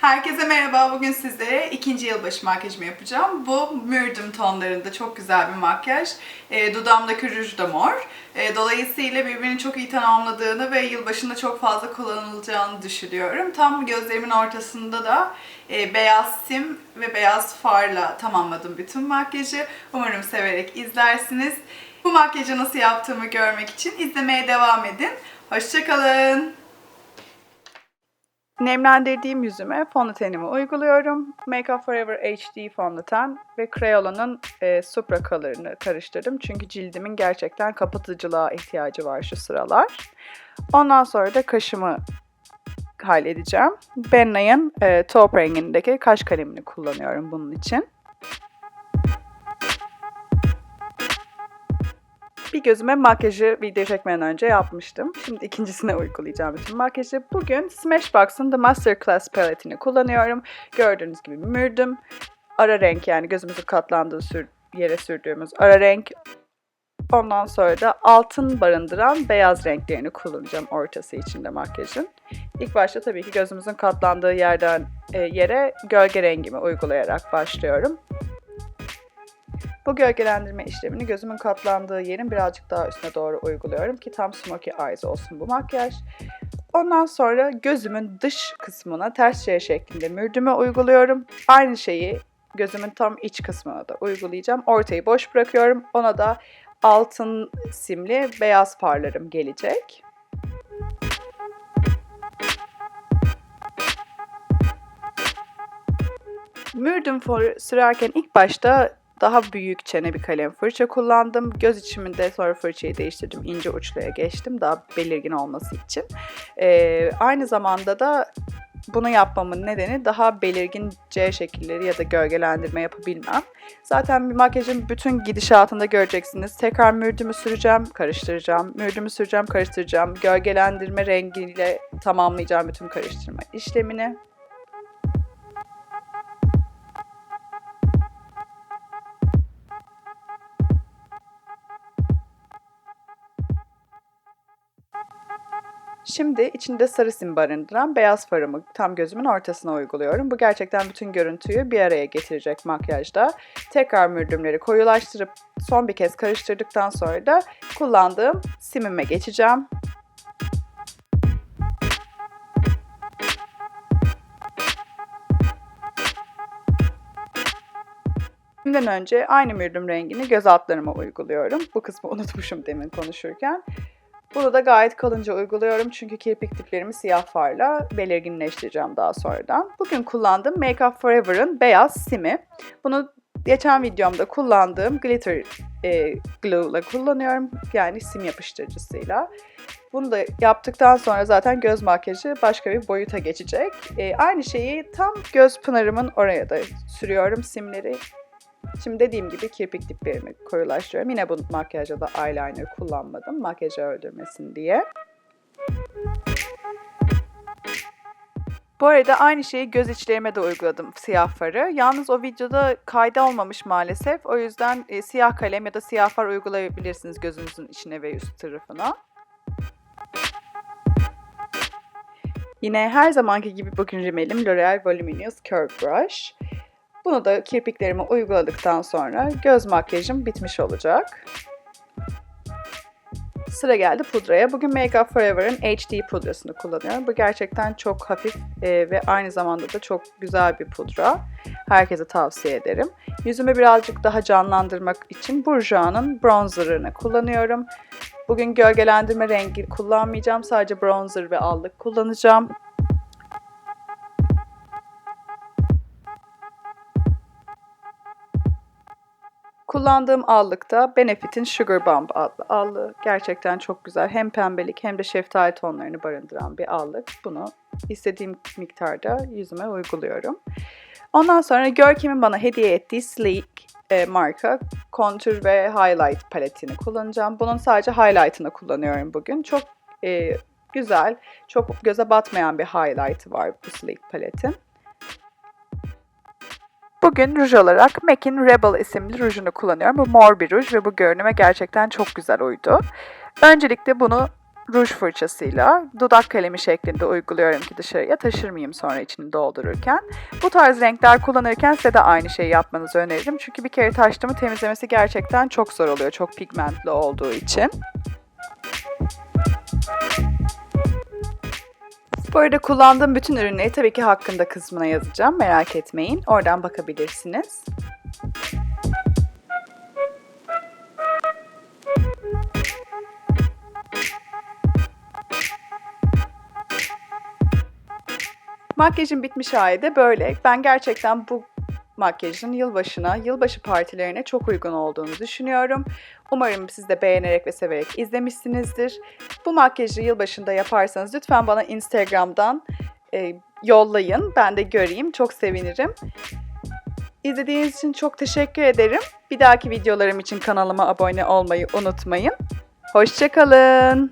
Herkese merhaba. Bugün sizlere ikinci yılbaşı makyajımı yapacağım. Bu mürdüm tonlarında çok güzel bir makyaj. E, dudağımdaki ruj da mor. E, dolayısıyla birbirini çok iyi tamamladığını ve yılbaşında çok fazla kullanılacağını düşünüyorum. Tam gözlerimin ortasında da e, beyaz sim ve beyaz farla tamamladım bütün makyajı. Umarım severek izlersiniz. Bu makyajı nasıl yaptığımı görmek için izlemeye devam edin. Hoşçakalın. Nemlendirdiğim yüzüme fondötenimi uyguluyorum. Make Up Forever HD fondöten ve Crayolan'ın e, Supra Color'ını karıştırdım. Çünkü cildimin gerçekten kapatıcılığa ihtiyacı var şu sıralar. Ondan sonra da kaşımı halledeceğim. Bennay'ın e, taupe rengindeki kaş kalemini kullanıyorum bunun için. Bir gözüme makyajı video çekmeden önce yapmıştım. Şimdi ikincisine uygulayacağım bütün makyajı. Bugün Smashbox'ın The Masterclass paletini kullanıyorum. Gördüğünüz gibi mürdüm. Ara renk yani gözümüzün katlandığı sür yere sürdüğümüz ara renk. Ondan sonra da altın barındıran beyaz renklerini kullanacağım ortası içinde makyajın. İlk başta tabii ki gözümüzün katlandığı yerden e, yere gölge rengimi uygulayarak başlıyorum. Bu gölgelendirme işlemini gözümün katlandığı yerin birazcık daha üstüne doğru uyguluyorum ki tam smoky eyes olsun bu makyaj. Ondan sonra gözümün dış kısmına ters çevre şeklinde mürdüme uyguluyorum. Aynı şeyi gözümün tam iç kısmına da uygulayacağım. Ortayı boş bırakıyorum. Ona da altın simli beyaz farlarım gelecek. Mürdüm sürerken ilk başta daha büyük çene bir kalem fırça kullandım. Göz içiminde sonra fırçayı değiştirdim. ince uçluya geçtim daha belirgin olması için. Ee, aynı zamanda da bunu yapmamın nedeni daha belirgin C şekilleri ya da gölgelendirme yapabilmem. Zaten bir makyajın bütün gidişatında göreceksiniz. Tekrar mürdümü süreceğim, karıştıracağım. Mürdümü süreceğim, karıştıracağım. Gölgelendirme rengiyle tamamlayacağım bütün karıştırma işlemini. Şimdi içinde sarı sim barındıran beyaz farımı tam gözümün ortasına uyguluyorum. Bu gerçekten bütün görüntüyü bir araya getirecek makyajda. Tekrar mürdümleri koyulaştırıp son bir kez karıştırdıktan sonra da kullandığım simime geçeceğim. Şimdiden önce aynı mürdüm rengini göz altlarıma uyguluyorum. Bu kısmı unutmuşum demin konuşurken. Bunu da gayet kalınca uyguluyorum çünkü kirpik diplerimi siyah farla belirginleştireceğim daha sonradan. Bugün kullandığım Make Up Forever'ın beyaz simi. Bunu geçen videomda kullandığım glitter e, glue ile kullanıyorum. Yani sim yapıştırıcısıyla. Bunu da yaptıktan sonra zaten göz makyajı başka bir boyuta geçecek. E, aynı şeyi tam göz pınarımın oraya da sürüyorum simleri. Şimdi dediğim gibi kirpik diplerimi koyulaştırıyorum. Yine bu makyajda da eyeliner kullanmadım. Makyajı öldürmesin diye. Bu arada aynı şeyi göz içlerime de uyguladım siyah farı. Yalnız o videoda kayda olmamış maalesef. O yüzden e, siyah kalem ya da siyah far uygulayabilirsiniz gözünüzün içine ve üst tarafına. Yine her zamanki gibi bugün rimelim L'Oreal Voluminous Curve Brush. Bunu da kirpiklerime uyguladıktan sonra göz makyajım bitmiş olacak. Sıra geldi pudraya. Bugün Make Up Forever'ın HD pudrasını kullanıyorum. Bu gerçekten çok hafif e, ve aynı zamanda da çok güzel bir pudra. Herkese tavsiye ederim. Yüzümü birazcık daha canlandırmak için Bourjois'ın bronzerını kullanıyorum. Bugün gölgelendirme rengi kullanmayacağım. Sadece bronzer ve allık kullanacağım. Kullandığım allık da Benefit'in Sugar Bomb adlı allığı. Gerçekten çok güzel. Hem pembelik hem de şeftali tonlarını barındıran bir allık. Bunu istediğim miktarda yüzüme uyguluyorum. Ondan sonra Görkem'in bana hediye ettiği Sleek e, marka kontür ve highlight paletini kullanacağım. Bunun sadece highlight'ını kullanıyorum bugün. Çok e, güzel, çok göze batmayan bir highlight var bu Sleek paletin. Bugün ruj olarak MAC'in Rebel isimli rujunu kullanıyorum. Bu mor bir ruj ve bu görünüme gerçekten çok güzel uydu. Öncelikle bunu ruj fırçasıyla dudak kalemi şeklinde uyguluyorum ki dışarıya taşırmayayım sonra içini doldururken. Bu tarz renkler kullanırken size de aynı şeyi yapmanızı öneririm. Çünkü bir kere taştı mı temizlemesi gerçekten çok zor oluyor. Çok pigmentli olduğu için. Bu arada kullandığım bütün ürünleri tabii ki hakkında kısmına yazacağım. Merak etmeyin. Oradan bakabilirsiniz. Makyajım bitmiş hali de böyle. Ben gerçekten bu makyajın yılbaşına, yılbaşı partilerine çok uygun olduğunu düşünüyorum. Umarım siz de beğenerek ve severek izlemişsinizdir. Bu makyajı yılbaşında yaparsanız lütfen bana Instagram'dan e, yollayın. Ben de göreyim. Çok sevinirim. İzlediğiniz için çok teşekkür ederim. Bir dahaki videolarım için kanalıma abone olmayı unutmayın. Hoşçakalın.